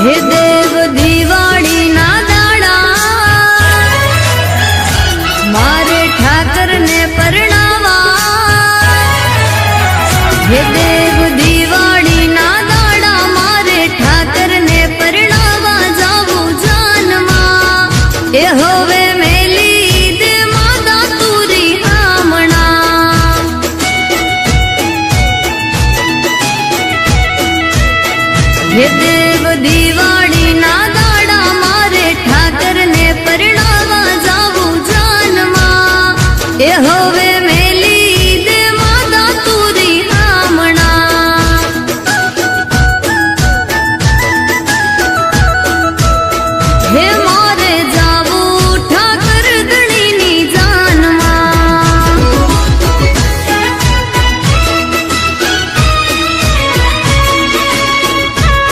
હે દેવ દિવાળી ના દાડા મારે ઠાકર ને પરણાવા હે દેવ દિવાળી ના દાડા મારે ઠાકર ને પરણાવા જાવું જાનમાં એ હવે મેલી ઈદ માતા તુરી આમણા હે દેવ એ હોવે